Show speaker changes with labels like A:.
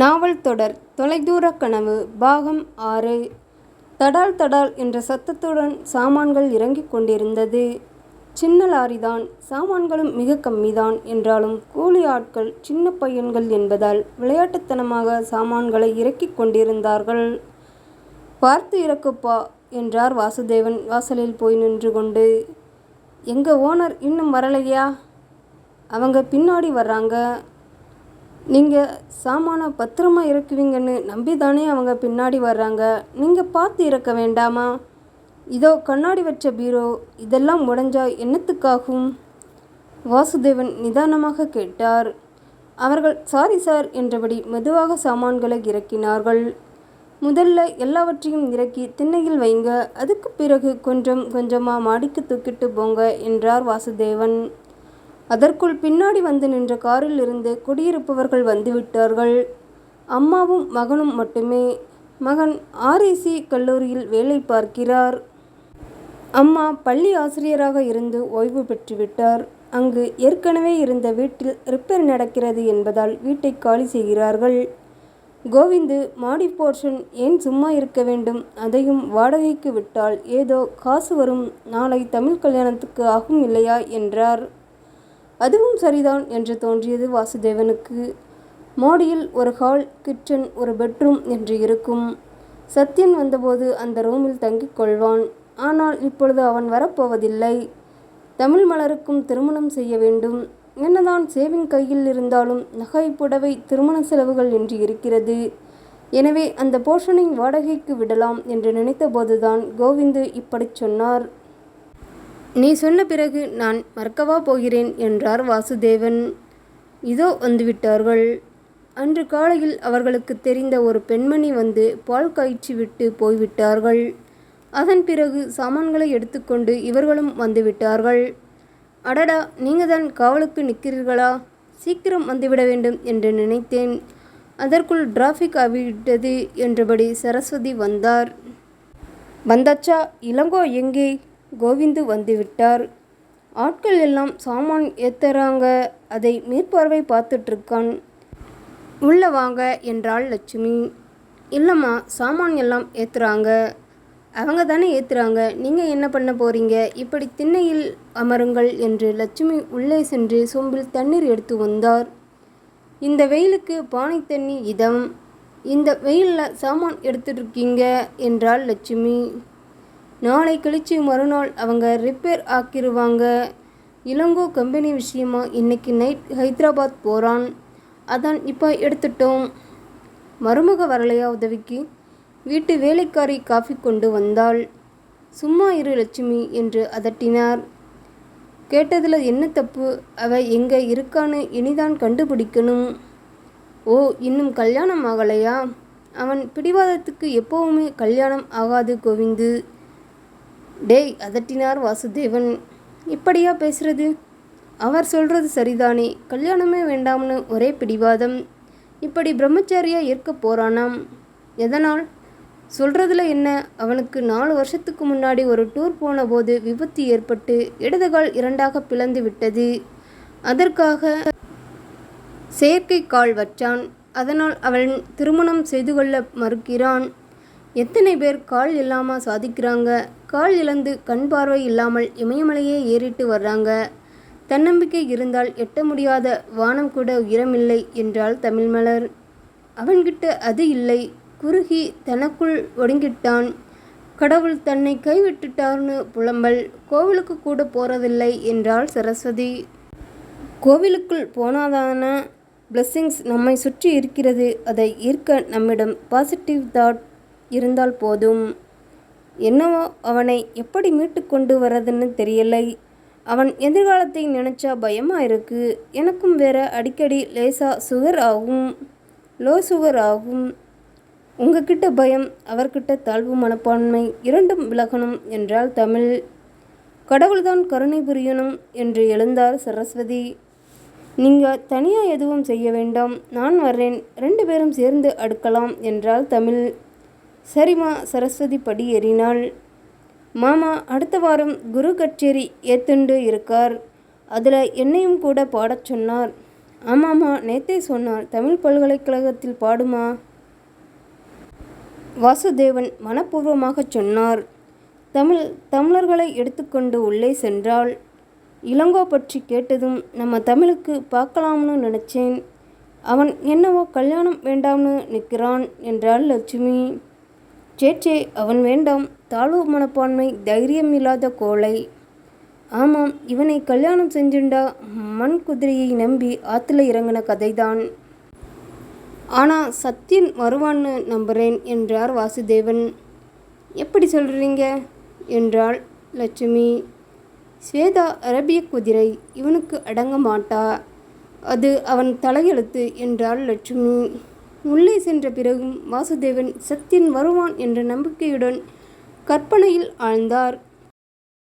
A: நாவல் தொடர் தொலைதூர கனவு பாகம் ஆறு தடால் தடால் என்ற சத்தத்துடன் சாமான்கள் இறங்கிக் கொண்டிருந்தது. சின்ன லாரிதான். சாமான்களும் மிக கம்மிதான். என்றாலும் கூலி ஆட்கள் சின்ன பையன்கள் என்பதால் விளையாட்டுத்தனமாக சாமான்களை இறக்கிக் கொண்டிருந்தார்கள். பார்த்து இறக்குப்பா என்றார் வாசுதேவன் வாசலில் போய் நின்று கொண்டு. எங்கள் ஓனர் இன்னும் வரலையா? அவங்க பின்னாடி வர்றாங்க. நீங்கள் சாமான பத்திரமா இறக்குவீங்கன்னு நம்பி தானே அவங்க பின்னாடி வர்றாங்க. நீங்கள் பார்த்து இறக்க வேண்டாமா? இதோ கண்ணாடி வச்ச பீரோ. இதெல்லாம் உடஞ்சா என்னத்துக்காகும்? வாசுதேவன் நிதானமாக கேட்டார். அவர்கள் சாரி சார் என்றபடி மெதுவாக சாமான்களை இறக்கினார்கள். முதல்ல எல்லாவற்றையும் இறக்கி திண்ணையில் வைங்க. அதுக்கு பிறகு கொஞ்சம் கொஞ்சமாக மாடிக்கு தூக்கிட்டு போங்க என்றார் வாசுதேவன். அதற்குள் பின்னாடி வந்து நின்ற காரிலிருந்து குடியிருப்பவர்கள் வந்துவிட்டார்கள். அம்மாவும் மகனும் மட்டுமே. மகன் ஆர்ஐசி கல்லூரியில் வேலை பார்க்கிறார். அம்மா பள்ளி ஆசிரியராக இருந்து ஓய்வு பெற்றுவிட்டார். அங்கு ஏற்கனவே இருந்த வீட்டில் ரிப்பேர் நடக்கிறது என்பதால் வீட்டை காலி செய்கிறார்கள். கோவிந்து மாடி போர்ஷன் ஏன் சும்மா இருக்க வேண்டும்? அதையும் வாடகைக்கு விட்டால் ஏதோ காசு வரும். நாளை தமிழ் கல்யாணத்துக்கு ஆகும் இல்லையா என்றார். அதுவும் சரிதான் என்று தோன்றியது வாசுதேவனுக்கு. மாடியில் ஒரு ஹால் கிச்சன் ஒரு பெட்ரூம் என்று இருக்கும். சத்யன் வந்தபோது அந்த ரூமில் தங்கிக் கொள்வான். ஆனால் இப்பொழுது அவன் வரப்போவதில்லை. தமிழ் மலருக்கும் திருமணம் செய்ய வேண்டும். என்னதான் சேவிங் கையில் இருந்தாலும் நகை புடவை திருமண செலவுகள் என்று இருக்கிறது. எனவே அந்த போர்ஷனை வாடகைக்கு விடலாம் என்று நினைத்தபோதுதான் கோவிந்து இப்படிச் சொன்னார். நீ சொன்ன பிறகு நான் மறக்கவா போகிறேன் என்றார் வாசுதேவன். இதோ வந்துவிட்டார்கள். அன்று காலையில் அவர்களுக்கு தெரிந்த ஒரு பெண்மணி வந்து பால் காய்ச்சி விட்டு போய்விட்டார்கள். அதன் பிறகு சாமான்களை எடுத்துக்கொண்டு இவர்களும் வந்துவிட்டார்கள். அடடா நீங்கள் தான் காவலுக்கு நிற்கிறீர்களா? சீக்கிரம் வந்துவிட வேண்டும் என்று நினைத்தேன். அதற்குள் டிராஃபிக் ஆகிவிட்டது என்றபடி சரஸ்வதி வந்தார். வந்தாச்சா? இளங்கோ எங்கே? கோவிந்து வந்துவிட்டார். ஆட்கள் எல்லாம் சாமான் ஏத்துறாங்க அதை மேற்பார்வை பார்த்துட்ருக்கான். உள்ள வாங்க என்றாள் லட்சுமி. இல்லைம்மா சாமான் எல்லாம் ஏற்றுறாங்க அவங்க தானே ஏற்றுறாங்க நீங்கள் என்ன பண்ண போறீங்க? இப்படி திண்ணையில் அமருங்கள் என்று லட்சுமி உள்ளே சென்று சொம்பில் தண்ணீர் எடுத்து வந்தார். இந்த வெயிலுக்கு பானை தண்ணி இதம். இந்த வெயிலில் சாமான் எடுத்துட்ருக்கீங்க என்றாள் லட்சுமி. நாளை கழிச்சு மறுநாள் அவங்க ரிப்பேர் ஆக்கிருவாங்க. இளங்கோ கம்பெனி விஷயமா இன்னைக்கு நைட் ஹைதராபாத் போகிறான் அதான் இப்போ எடுத்துட்டோம். மருமக வரலையா உதவிக்கு? வீட்டு வேலைக்காரி காஃபி கொண்டு வந்தாள். சும்மா இரு லட்சுமி என்று அதட்டினார். கேட்டதில் என்ன தப்பு? அவ எங்கே இருக்கான்னு இனிதான் கண்டுபிடிக்கணும். ஓ இன்னும் கல்யாணம் ஆகலையா? அவன் பிடிவாதத்துக்கு எப்போவுமே கல்யாணம் ஆகாது கோவிந்து. டேய் அதட்டினார் வாசுதேவன். இப்படியா பேசுறது? அவர் சொல்றது சரிதானே கல்யாணமே வேண்டாம்னு ஒரே பிடிவாதம். இப்படி பிரம்மச்சாரியா இருக்க போறானாம். எதனால்? சொல்றதுல என்ன? அவனுக்கு நாலு வருஷத்துக்கு முன்னாடி ஒரு டூர் போனபோது விபத்து ஏற்பட்டு இடதுகால் இரண்டாக பிளந்து விட்டது. அதற்காக செயற்கை கால் வச்சான். அதனால் அவன் திருமணம் செய்து கொள்ள மறுக்கிறான். எத்தனை பேர் கால் இல்லாமல் சாதிக்கிறாங்க கால் இழந்து கண் பார்வை இல்லாமல் இமயமலையே ஏறிட்டு வர்றாங்க. தன்னம்பிக்கை இருந்தால் எட்ட முடியாத வானம் கூட உயரமில்லை என்றாள் தமிழ்மலர். அவன்கிட்ட அது இல்லை. குறுகி தனக்குள் ஒடுங்கிட்டான். கடவுள் தன்னை கைவிட்டுட்டார்னு புலம்பல். கோவிலுக்கு கூட போகிறதில்லை என்றாள் சரஸ்வதி. கோவிலுக்குள் போனாதான பிளெஸிங்ஸ் நம்மை சுற்றி இருக்கிறது. அதை ஈர்க்க நம்மிடம் பாசிட்டிவ் தாட் இருந்தால் போதும். என்னவோ அவனை எப்படி மீட்டு கொண்டு வர்றதுன்னு தெரியலை. அவன் எதிர்காலத்தை நினைச்சா பயமாக இருக்கு. எனக்கும் வேற அடிக்கடி லேசா சுகர் ஆகும். லோ சுகர் ஆகும். உங்ககிட்ட பயம் அவர்கிட்ட தாழ்வு மனப்பான்மை இரண்டும் விலகணும் என்றால் தமிழ். கடவுள்தான் கருணை புரியணும் என்று எழுந்தார் சரஸ்வதி. நீங்கள் தனியாக எதுவும் செய்ய வேண்டாம். நான் வர்றேன். ரெண்டு பேரும் சேர்ந்து அடுக்கலாம் என்றால் தமிழ். சரிம்மா சரஸ்வதி படி ஏறினாள். மாமா அடுத்த வாரம் குரு கச்சேரி ஏத்துண்டு இருக்கார். அதில் என்னையும் கூட பாடச் சொன்னார். ஆமாம்மா நேத்தே சொன்னார் தமிழ் பல்கலைக்கழகத்தில் பாடுமா வாசுதேவன் மனப்பூர்வமாகச் சொன்னார் தமிழ் தமிழர்களை எடுத்துக்கொண்டு உள்ளே சென்றாள் இளங்கோ பற்றி கேட்டதும் நம்ம தமிழுக்கு பார்க்கலாம்னு நினச்சேன் அவன் என்னவோ கல்யாணம் வேண்டாம்னு நிற்கிறான் என்றாள் லட்சுமி சேச்சே அவன் வேண்டாம். தாழ்வு மனப்பான்மை தைரியம் இல்லாத கோழை. ஆமாம் இவனை கல்யாணம் செஞ்சுண்டா. மண் குதிரையை நம்பி ஆற்றுல இறங்கின கதைதான். ஆனால் சத்யன் வருவான்னு நம்புகிறேன் என்றார் வாசுதேவன். எப்படி சொல்கிறீங்க என்றாள் லட்சுமி. ஸ்வேதா அரபிய குதிரை இவனுக்கு அடங்க மாட்டா. அது அவன் தலையெழுத்து என்றாள் லட்சுமி. உள்ளே சென்ற பிறகும் வாசுதேவன் சத்யன் வருவான் என்ற நம்பிக்கையுடன் கற்பனையில் ஆழ்ந்தார்.